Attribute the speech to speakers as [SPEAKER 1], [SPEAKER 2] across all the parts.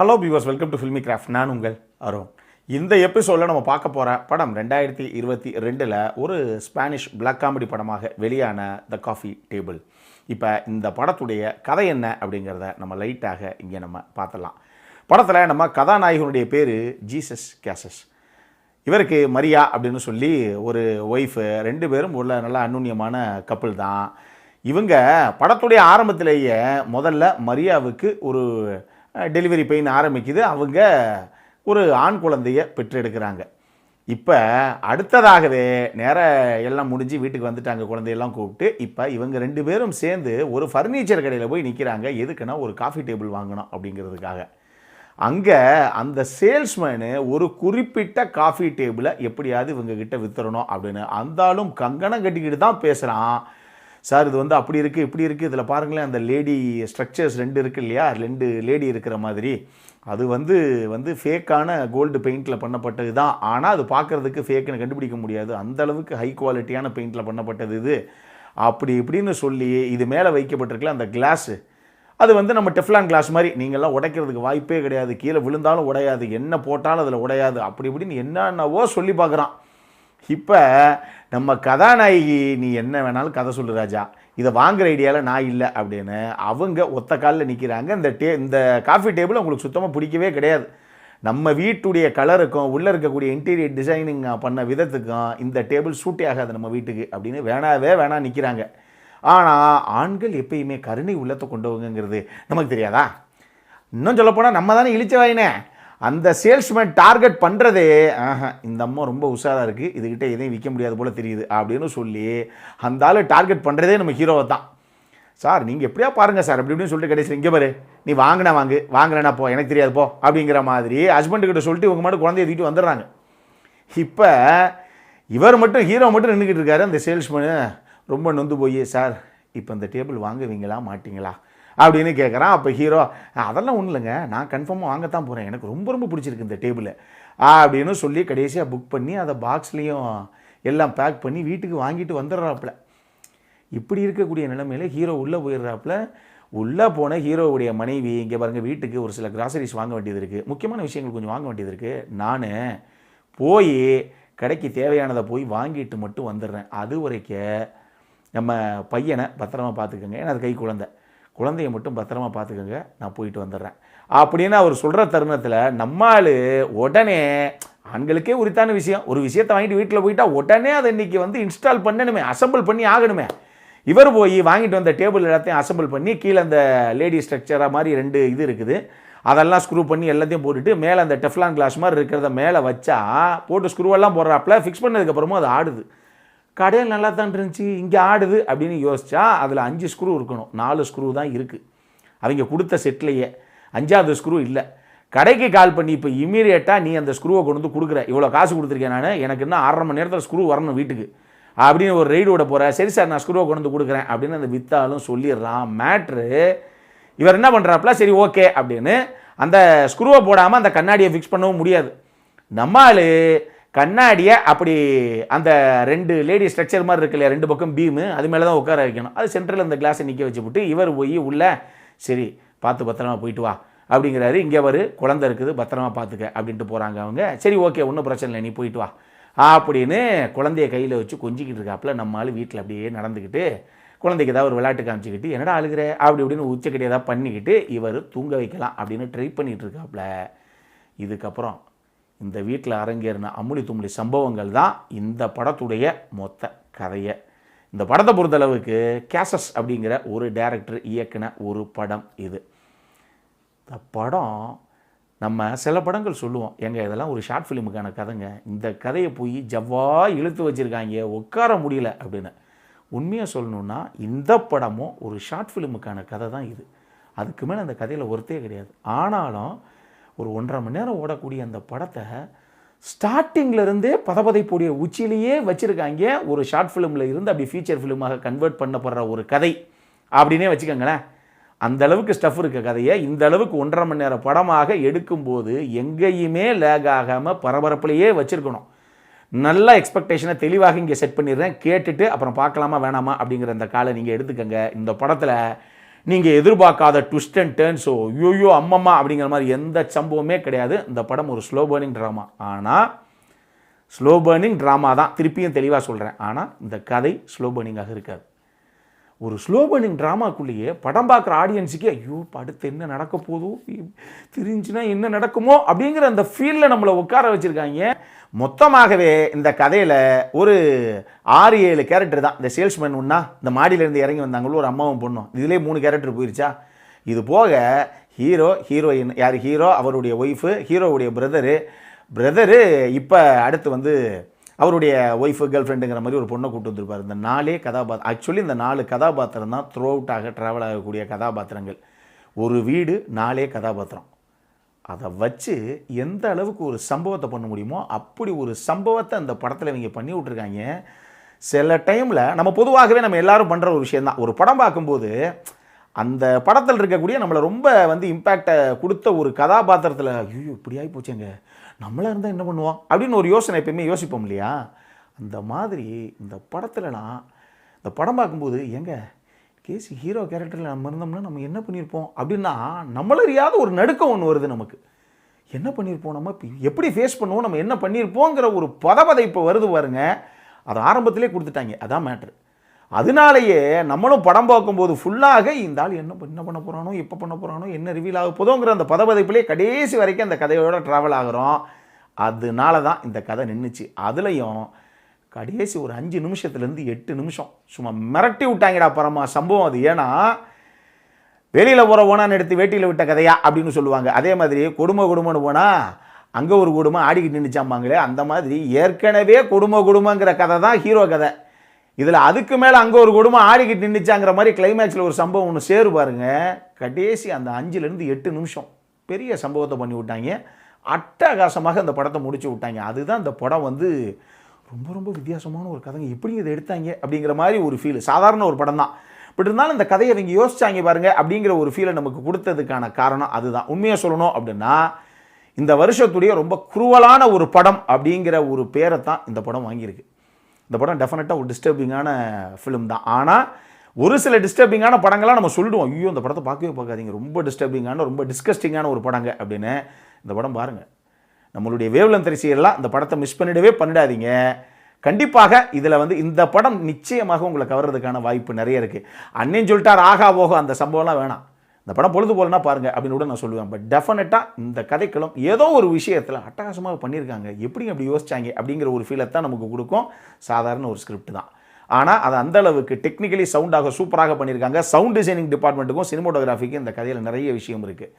[SPEAKER 1] Hello viewers welcome to filmy craft நான் உங்கள் அருண். இந்த எபிசோடில் நம்ம பார்க்க போகிற படம் ரெண்டாயிரத்தி இருபத்தி ரெண்டில் ஒரு ஸ்பானிஷ் பிளாக் காமெடி படமாக வெளியான த காஃபி டேபிள் இப்போ இந்த படத்துடைய கதை என்ன அப்படிங்கிறத நம்ம லைட்டாக இங்கே நம்ம பார்த்தலாம் படத்தில் நம்ம கதாநாயகனுடைய பேர் ஜீசஸ் கேசஸ் இவருக்கு மரியா அப்படின்னு சொல்லி ஒரு ஒய்ஃபு ரெண்டு பேரும் உள்ள நல்ல அநுண்ணியமான கப்பல் தான். இவங்க படத்துடைய ஆரம்பத்திலேயே முதல்ல மரியாவுக்கு ஒரு டெலிவரி பெயின் ஆரம்பிக்குது. அவங்க ஒரு ஆண் குழந்தைய பெற்றெடுக்கிறாங்க. இப்போ அடுத்ததாகவே நேர எல்லாம் முடிஞ்சு வீட்டுக்கு வந்துட்டாங்க குழந்தையெல்லாம் கூப்பிட்டு இப்போ இவங்க ரெண்டு பேரும் சேர்ந்து ஒரு ஃபர்னிச்சர் கடையில் போய் நிற்கிறாங்க எதுக்குன்னா ஒரு காஃபி டேபிள் வாங்கணும் அப்படிங்கிறதுக்காக. அங்கே அந்த சேல்ஸ்மேனு ஒரு குறிப்பிட்ட காஃபி டேபிளை எப்படியாவது இவங்கக்கிட்ட விற்றுறணும் வித்துறணும் அப்படின்னு அந்தாலும் கங்கணம் கட்டிக்கிட்டு தான் பேசுகிறான் சார் இது வந்து அப்படி இருக்குது இப்படி இருக்குது இதில் பாருங்களேன் அந்த லேடி ஸ்ட்ரக்சர்ஸ் ரெண்டு இருக்குது இல்லையா? ரெண்டு லேடி இருக்கிற மாதிரி. அது வந்து வந்து ஃபேக்கான கோல்டு பெயிண்டில் பண்ணப்பட்டது தான். ஆனால் அது பார்க்குறதுக்கு ஃபேக்குன்னு கண்டுபிடிக்க முடியாது. அந்தளவுக்கு ஹை குவாலிட்டியான பெயிண்டில் பண்ணப்பட்டது இது. அப்படி இப்படின்னு சொல்லி இது மேலே வைக்கப்பட்டிருக்கல அந்த கிளாஸு அது வந்து நம்ம டெஃப்லான் கிளாஸ் மாதிரி. நீங்கள்லாம் உடைக்கிறதுக்கு வாய்ப்பே கிடையாது. கீழே விழுந்தாலும் உடையாது. என்ன போட்டாலும் அதில் உடையாது. அப்படி இப்படின்னு என்னென்னவோ சொல்லி பார்க்குறான் இப்போ நம்ம கதாநாயகி நீ என்ன வேணாலும் கதை சொல்லு ராஜா. இதை வாங்குற ஐடியாவில் நான் இல்லை அப்படின்னு அவங்க ஒத்த காலில் நிற்கிறாங்க இந்த டே இந்த காஃபி டேபிள் அவங்களுக்கு சுத்தமாக பிடிக்கவே கிடையாது. நம்ம வீட்டுடைய கலருக்கும் உள்ளே இருக்கக்கூடிய இன்டீரியர் டிசைனிங் பண்ண விதத்துக்கும் இந்த டேபிள் சூட்டே ஆகாது நம்ம வீட்டுக்கு அப்படின்னு வேணாவே வேணாம் நிற்கிறாங்க ஆனால் ஆண்கள் எப்பயுமே கருணை உள்ளத்தை கொண்டவங்கிறது நமக்கு தெரியாதா? இன்னும் சொல்லப்போனால் நம்ம தானே இழிச்ச வாயினே. அந்த சேல்ஸ்மேன் டார்கெட் பண்ணுறதே ஆஹா இந்த அம்மா ரொம்ப உஷாராக இருக்குது இதுக்கிட்ட எதையும் விற்க முடியாது போல் தெரியுது அப்படின்னு சொல்லி அந்த ஆள் டார்கெட் பண்ணுறதே நம்ம ஹீரோவை தான். சார் நீங்கள் எப்படியா பாருங்கள் சார் அப்படி இப்படின்னு சொல்லிட்டு கடைசியில் இங்கே பாரு நீ வாங்கினா வாங்கு வாங்கினா போ எனக்கு தெரியாது போ அப்படிங்கிற மாதிரி ஹஸ்பண்டுக்கிட்ட சொல்லிட்டு இவங்க மட்டும் குழந்தைய தூக்கிட்டு வந்துடுறாங்க. இப்போ இவர் மட்டும் ஹீரோ மட்டும் நின்றுக்கிட்டு இருக்காரு அந்த சேல்ஸ்மேனு. ரொம்ப நொந்து போய் சார் இப்போ இந்த டேபிள் வாங்குவீங்களா மாட்டிங்களா? அப்படின்னு கேட்குறான் அப்போ ஹீரோ அதெல்லாம் ஒன்றும் இல்லைங்க. நான் கன்ஃபார்மாக வாங்கத்தான் போகிறேன் எனக்கு ரொம்ப ரொம்ப பிடிச்சிருக்கு இந்த டேபிள் அப்படின்னு சொல்லி கடைசியாக புக் பண்ணி அதை பாக்ஸ்லேயும் எல்லாம் பேக் பண்ணி வீட்டுக்கு வாங்கிட்டு வந்துடுறாப்புல. இப்படி இருக்கக்கூடிய நிலைமையில் ஹீரோ உள்ளே போயிடுறாப்புல. உள்ளே போன ஹீரோவுடைய மனைவி இங்கே பாருங்கள் வீட்டுக்கு ஒரு சில கிராசரிஸ் வாங்க வேண்டியது இருக்குது முக்கியமான விஷயங்கள் கொஞ்சம் வாங்க வேண்டியது இருக்குது நான் போய் கடைக்கு தேவையானதை போய் வாங்கிட்டு மட்டும் வந்துடுறேன். அது வரைக்கும் நம்ம பையனை பத்திரமா பார்த்துக்கோங்க. ஏன்னா அது கை குழந்தை. குழந்தைய மட்டும் பத்திரமா பார்த்துக்கோங்க நான் போயிட்டு வந்துடுறேன். அப்படின்னு அவர் சொல்கிற தருணத்தில் நம்மால் உடனே ஆண்களுக்கே உரித்தான விஷயம். ஒரு விஷயத்தை வாங்கிட்டு வீட்டில் போயிட்டா உடனே அதை இன்றைக்கி வந்து இன்ஸ்டால் பண்ணணுமே அசம்பிள் பண்ணி ஆகணுமே. இவர் போய் வாங்கிட்டு வந்த டேபிள் எல்லாத்தையும் அசம்பிள் பண்ணி கீழே அந்த லேடி ஸ்ட்ரக்சராக மாதிரி ரெண்டு இது இருக்குது. அதெல்லாம் ஸ்க்ரூ பண்ணி எல்லாத்தையும் போட்டுட்டு மேலே அந்த டெஃப்லான் கிளாஸ் மாதிரி இருக்கிறத மேலே வச்சா போட்டு ஸ்க்ரூவெல்லாம் போடுறாப்புல ஃபிக்ஸ் பண்ணதுக்கப்புறமும் அது ஆடுது. கடையில் நல்லா தான் இருந்துச்சு இங்கே ஆடுது அப்படின்னு யோசிச்சா அதில் அஞ்சு ஸ்க்ரூ இருக்கணும். நாலு ஸ்க்ரூ தான் இருக்குது அவங்க கொடுத்த செட்லேயே. அஞ்சாவது ஸ்க்ரூ இல்லை. கடைக்கு கால் பண்ணி இப்போ இமீடியட்டாக நீ அந்த ஸ்க்ரூவை கொண்டு வந்து கொடுக்குற. இவ்வளோ காசு கொடுத்துருக்கேன் நான். எனக்கு இன்னும் அரை மணி நேரத்தில் ஸ்க்ரூ வரணும் வீட்டுக்கு. அப்படின்னு ஒரு ரைடு விட போகிறேன் சரி சார் நான் ஸ்க்ரூவை கொண்டு வந்து கொடுக்குறேன். அப்படின்னு அந்த வித்தாலும் சொல்லிடுறான் மேட்ரு இவர் என்ன பண்ணுறாப்புல சரி ஓகே அப்படின்னு அந்த ஸ்க்ரூவை போடாமல் அந்த கண்ணாடியை ஃபிக்ஸ் பண்ணவும் முடியாது. நம்மால் கண்ணாடியை அப்படி அந்த ரெண்டு லேடி ஸ்ட்ரக்சர் மாதிரி இருக்கு இல்லையா ரெண்டு பக்கம் பீமு அது மேலே தான் உட்கார வைக்கணும். அது சென்டரில் அந்த கிளாஸை நிற்க வச்சு விட்டு இவர் போய் உள்ள சரி பார்த்து பத்திரமா போயிட்டு வா. அப்படிங்கிறாரு. இங்கே வரு குழந்தை இருக்குது பத்திரமா பார்த்துக்க அப்படின்ட்டு போகிறாங்க அவங்க. சரி ஓகே ஒன்றும் பிரச்சனை இல்லை நீ போயிட்டு வா. அப்படின்னு குழந்தைய கையில் வச்சு கொஞ்சிக்கிட்டு இருக்காப்புல நம்ம ஆள் வீட்டில் அப்படியே நடந்துக்கிட்டு குழந்தைக்கு ஏதாவது ஒரு விளையாட்டு காமிச்சிக்கிட்டு என்னடா அழுகிற? அப்படி இப்படின்னு உச்சக்கடி ஏதாவது பண்ணிக்கிட்டு இவர் தூங்க வைக்கலாம் அப்படின்னு ட்ரை பண்ணிகிட்டு இருக்காப்புல. இதுக்கப்புறம் இந்த வீட்டில் அரங்கேறின அம்முளி தும்முளி சம்பவங்கள் தான் இந்த படத்துடைய மொத்த கதையை. இந்த படத்தை பொறுத்தளவுக்கு கேசஸ் அப்படிங்கிற ஒரு டேரக்டர் இயக்குன ஒரு படம் இது. இந்த படம் நம்ம சில படங்கள் சொல்லுவோம். எங்கள் இதெல்லாம் ஒரு ஷார்ட் ஃபிலிமுக்கான கதைங்க. இந்த கதையை போய் ஜவ்வா இழுத்து வச்சுருக்காங்க. உட்கார முடியல அப்படின்னு. உண்மையாக சொல்லணுன்னா இந்த படமும் ஒரு ஷார்ட் ஃபிலிமுக்கான கதை தான் இது. அதுக்கு மேலே அந்த கதையில் ஒருத்தே கிடையாது. ஆனாலும் ஒரு ஒன்றரை மணி நேரம் ஓடக்கூடிய அந்த படத்தை ஸ்டார்டிங்லேருந்தே பதபதைப்புடைய உச்சியிலேயே வச்சுருக்காங்க. ஒரு ஷார்ட் ஃபிலிமில் இருந்து அப்படி ஃபீச்சர் ஃபிலிமாக கன்வெர்ட் பண்ணப்படுற ஒரு கதை. அப்படின்னே வச்சுக்கோங்களேன். அந்த அளவுக்கு ஸ்டஃப் இருக்க கதையை. இந்த அளவுக்கு ஒன்றரை மணி நேரம் படமாக எடுக்கும்போது எங்கேயுமே லேக் ஆகாமல் பரபரப்புலையே வச்சுருக்கணும். நல்ல எக்ஸ்பெக்டேஷனை தெளிவாக இங்கே செட் பண்ணிடுறேன். கேட்டுட்டு அப்புறம் பார்க்கலாமா வேணாமா அப்படிங்கிற அந்த காலை நீங்கள் எடுத்துக்கங்க. இந்த படத்தில் நீங்கள் எதிர்பார்க்காத ட்விஸ்ட் அண்ட் டேர்ன்ஸோ ஐயோயோ அம்மம்மா அப்படிங்கிற மாதிரி எந்த சம்பவமே கிடையாது. இந்த படம் ஒரு ஸ்லோ பேர்னிங் ட்ராமா ஆனால் ஸ்லோ பேர்னிங் ட்ராமா தான். திருப்பியும் தெளிவாக சொல்கிறேன் ஆனால் இந்த கதை ஸ்லோ பேர்னிங்காக இருக்காது. ஒரு ஸ்லோ ட்ராமாக்குள்ளேயே படம் பார்க்குற ஆடியன்ஸுக்கு ஐயோ அடுத்து என்ன நடக்க போதோ தெரிஞ்சுன்னா என்ன நடக்குமோ அப்படிங்கிற அந்த ஃபீலில் நம்மளை உட்கார வச்சுருக்காங்க. மொத்தமாகவே இந்த கதையில் ஒரு ஆறு ஏழு கேரக்டர் தான். இந்த சேல்ஸ்மேன் ஒன்றா இந்த மாடியிலேருந்து இறங்கி வந்தாங்களோ ஒரு அம்மாவும் பொண்ணும். இதுலேயே மூணு கேரக்டர் போயிருச்சா? இது போக ஹீரோ ஹீரோயின் யார்? ஹீரோ அவருடைய ஒய்ஃபு ஹீரோவுடைய பிரதரு பிரதரு இப்போ அடுத்து வந்து அவருடைய ஒய்ஃபு கேர்ள் ஃப்ரெண்டுங்கிற மாதிரி ஒரு பொண்ணை கூட்டு வந்திருப்பார். இந்த நாலே கதாபாத்திரம் ஆக்சுவலி இந்த நாலு கதாபாத்திரம் தான் த்ரோ அவுட்டாக ட்ராவல் ஆகக்கூடிய கதாபாத்திரங்கள். ஒரு வீடு நாலே கதாபாத்திரம். அதை வச்சு எந்த அளவுக்கு ஒரு சம்பவத்தை பண்ண முடியுமோ அப்படி ஒரு சம்பவத்தை அந்த படத்தில் இவங்க பண்ணி விட்ருக்காங்க சில டைமில் நம்ம பொதுவாகவே நம்ம எல்லாரும் பண்ணுற ஒரு விஷயந்தான் ஒரு படம் பார்க்கும்போது அந்த படத்தில் இருக்கக்கூடிய நம்மளை ரொம்ப வந்து இம்பேக்டை கொடுத்த ஒரு கதாபாத்திரத்தில் ஐயோ இப்படி ஆகி போச்சேங்க நம்மளாக இருந்தால் என்ன பண்ணுவோம்? அப்படின்னு ஒரு யோசனை எப்பயுமே யோசிப்போம் இல்லையா? அந்த மாதிரி இந்த படத்துலலாம் இந்த படம் பார்க்கும்போது எங்க கேசி ஹீரோ கேரக்டரில் நம்ம இருந்தோம்னா நம்ம என்ன பண்ணியிருப்போம்? அப்படின்னா நம்மளறியாத ஒரு நடுக்கம் ஒன்று வருது நமக்கு. என்ன பண்ணியிருப்போம் நம்ம? எப்படி ஃபேஸ் பண்ணுவோம்? நம்ம என்ன பண்ணியிருப்போங்கிற ஒரு பதபதைப்பு வருது பாருங்க. அது ஆரம்பத்திலே கொடுத்துட்டாங்க. அதான் மேட்ரு அதனாலேயே நம்மளும் படம் பார்க்கும்போது ஃபுல்லாக இந்த ஆள் என்ன பண்ண- என்ன பண்ண போகிறானோ எப்போ பண்ண போகிறானோ என்ன ரிவீல் ஆக போதோங்கிற அந்த பதபதைப்பிலே கடைசி வரைக்கும் அந்த கதையோட ட்ராவல் ஆகிறோம். அதனால தான் இந்த கதை நின்றுச்சு அதுலேயும் கடைசி ஒரு அஞ்சு நிமிஷத்துலேருந்து எட்டு நிமிஷம். சும்மா மிரட்டி விட்டாங்கடா பரமா சம்பவம் அது. ஏன்னா வெளியில் போகிற ஓனான்னு எடுத்து வேட்டியில் விட்ட கதையா அப்படின்னு சொல்லுவாங்க. அதே மாதிரி கொடுமை கொடுமைன்னு போனால் அங்கே ஒரு குடும்பம் ஆடிக்கிட்டு நின்றுச்சாம்பாங்களே அந்த மாதிரி ஏற்கனவே குடும்ப குடும்பங்கிற கதை தான் ஹீரோ கதை. இதில் அதுக்கு மேலே அங்கே ஒரு குடும்பம் ஆடிக்கிட்டு நின்றுச்சாங்கிற மாதிரி கிளைமேக்ஸில் ஒரு சம்பவம் ஒன்று சேரு பாருங்க. கடைசி அந்த அஞ்சுலேருந்து எட்டு நிமிஷம் பெரிய சம்பவத்தை பண்ணி விட்டாங்க. அட்டகாசமாக அந்த படத்தை முடிச்சு விட்டாங்க. அதுதான் இந்த படம் வந்து ரொம்ப ரொம்ப வித்தியாசமான ஒரு கதைங்க. எப்படி இதை எடுத்தாங்க அப்படிங்கிற மாதிரி ஒரு ஃபீல் சாதாரண ஒரு படம் தான். பட் இருந்தாலும் இந்த கதையை அவங்க யோசிச்சாங்க பாருங்க அப்படிங்கிற ஒரு ஃபீலை நமக்கு கொடுத்ததுக்கான காரணம் அதுதான். உண்மையை சொல்லணும் அப்படின்னா இந்த வருஷத்துடைய ரொம்ப குருவலான ஒரு படம் அப்படிங்கிற ஒரு பேரை தான் இந்த படம் வாங்கியிருக்கு. இந்த படம் டெஃபினட்டாக ஒரு டிஸ்டர்பிங்கான ஃபிலிம் தான். ஆனால் ஒரு சில டிஸ்டர்பிங்கான படங்கள்லாம் நம்ம சொல்லிடுவோம். ஐயோ இந்த படத்தை பார்க்கவே பார்க்காதீங்க. ரொம்ப டிஸ்டர்பிங்கான ரொம்ப டிஸ்கஸ்டிங்கான ஒரு படங்க அப்படின்னு. இந்த படம் பாருங்கள் நம்மளுடைய வேவ்லன் தரிசியெல்லாம் இந்த படத்தை மிஸ் பண்ணிடவே பண்ணிடாதீங்க. கண்டிப்பாக இதில் வந்து இந்த படம் நிச்சயமாக உங்களை கவர்றதுக்கான வாய்ப்பு நிறைய இருக்குது அண்ணன் சொல்லிட்டார் ஆகா போக. அந்த சம்பவம்லாம் வேணாம். இந்த படம் பொழுது போலனா பாருங்க அப்படின்னு கூட நான் சொல்லுவேன். பட் டெஃபினட்டாக இந்த கதைக்களம் ஏதோ ஒரு விஷயத்தில் அட்டகாசமாக பண்ணியிருக்காங்க. எப்படி அப்படி யோசிச்சாங்க அப்படிங்கிற ஒரு ஃபீலை தான் நமக்கு கொடுக்கும். சாதாரண ஒரு ஸ்கிரிப்ட் தான். ஆனால் அது அந்த அளவுக்கு டெக்னிக்கலி சவுண்டாக சூப்பராக பண்ணியிருக்காங்க. சவுண்ட் டிசைனிங் டிபார்ட்மெண்ட்டுக்கும் சினிமோட்டோகிராஃபிக்கும் இந்த கதையில் நிறைய விஷயம் இருக்குது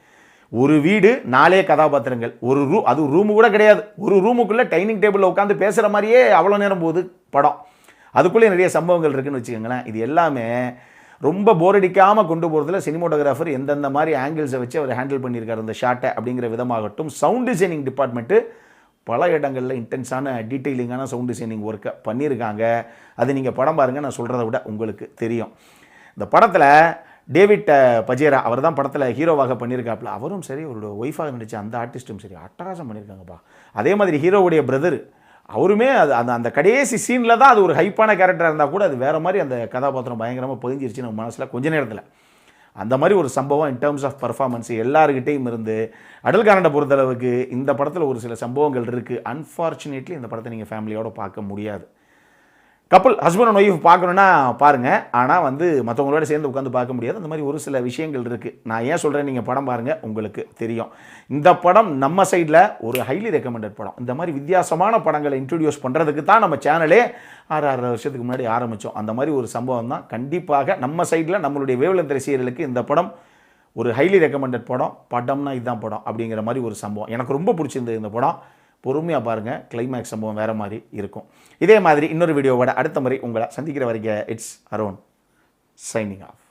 [SPEAKER 1] ஒரு வீடு நாலே கதாபாத்திரங்கள். ஒரு ரூ அது ரூமு கூட கிடையாது. ஒரு ரூமுக்குள்ளே டைனிங் டேபிளில் உட்காந்து பேசுகிற மாதிரியே அவ்வளோ நேரம் போகுது படம். அதுக்குள்ளே நிறைய சம்பவங்கள் இருக்குதுன்னு வச்சுக்கோங்களேன். இது எல்லாமே ரொம்ப போர் அடிக்காமல் கொண்டு போகிறதுல சினிமோட்டோகிராஃபர் எந்தெந்த மாதிரி ஆங்கிள்ஸை வச்சு அவர் ஹேண்டில் பண்ணியிருக்காரு அந்த ஷாட்டை அப்படிங்கிற விதமாகட்டும். சவுண்ட் டிசைனிங் டிபார்ட்மெண்ட்டு பல இடங்களில் இன்டென்ஸான டீட்டெயிலிங்கான சவுண்ட் டிசைனிங் ஒர்க்கை பண்ணியிருக்காங்க. அது நீங்கள் படம் பாருங்கள் நான் சொல்கிறத விட உங்களுக்கு தெரியும். இந்த படத்தில் டேவிட் பஜேரா அவர் தான் படத்தில் ஹீரோவாக பண்ணியிருக்காப்புல. அவரும் சரி அவரோட ஒய்ஃபாக நடித்த அந்த ஆர்டிஸ்ட்டும் சரி அட்டகாசம் பண்ணியிருக்காங்கப்பா. அதே மாதிரி ஹீரோவுடைய பிரதர் அவருமே அது அந்த அந்த கடைசி சீனில் தான் அது ஒரு ஹைப்பான கேரக்டராக இருந்தால் கூட அது வேறு மாதிரி அந்த கதாபாத்திரம் பயங்கரமாக பதிஞ்சிருச்சு நம்ம மனசில் கொஞ்ச நேரத்தில். அந்த மாதிரி ஒரு சம்பவம் இன் டேர்ம்ஸ் ஆஃப் பர்ஃபார்மன்ஸ் எல்லாருக்கிட்டேயும் இருந்து அடல்காரண்டை பொறுத்தளவுக்கு இந்த படத்தில் ஒரு சில சம்பவங்கள் இருக்குது அன்ஃபார்ச்சுனேட்லி இந்த படத்தை நீங்கள் ஃபேமிலியோடு பார்க்க முடியாது. கப்பல் ஹஸ்பண்ட் அண்ட் ஒய்ஃப் பார்க்கணுன்னா பாருங்கள் ஆனால் வந்து மற்றவங்களோட சேர்ந்து உட்காந்து பார்க்க முடியாது. அந்த மாதிரி ஒரு சில விஷயங்கள் இருக்குது நான் ஏன் சொல்கிறேன் நீங்கள் படம் பாருங்கள் உங்களுக்கு தெரியும். இந்த படம் நம்ம சைடில் ஒரு ஹைலி ரெக்கமெண்டட் படம். இந்த மாதிரி வித்தியாசமான படங்களை இன்ட்ரடியூஸ் பண்ணுறதுக்கு தான் நம்ம சேனலே ஆறு ஆறு வருஷத்துக்கு முன்னாடி ஆரம்பித்தோம் அந்த மாதிரி ஒரு சம்பவம் தான். கண்டிப்பாக நம்ம சைடில் நம்மளுடைய வேவலந்த ரசிகர்களுக்கு இந்த படம் ஒரு ஹைலி ரெக்கமெண்டட் படம். படம்னா இதுதான் படம் அப்படிங்கிற மாதிரி ஒரு சம்பவம். எனக்கு ரொம்ப பிடிச்சிருந்தது இந்த படம். பொறுமையாக பாருங்கள் கிளைமேக்ஸ் சம்பவம் வேறு மாதிரி இருக்கும். இதே மாதிரி இன்னொரு வீடியோவோட அடுத்த முறை உங்களை சந்திக்கிற வரைக்கும் இட்ஸ் அரோன் சைனிங் ஆஃப்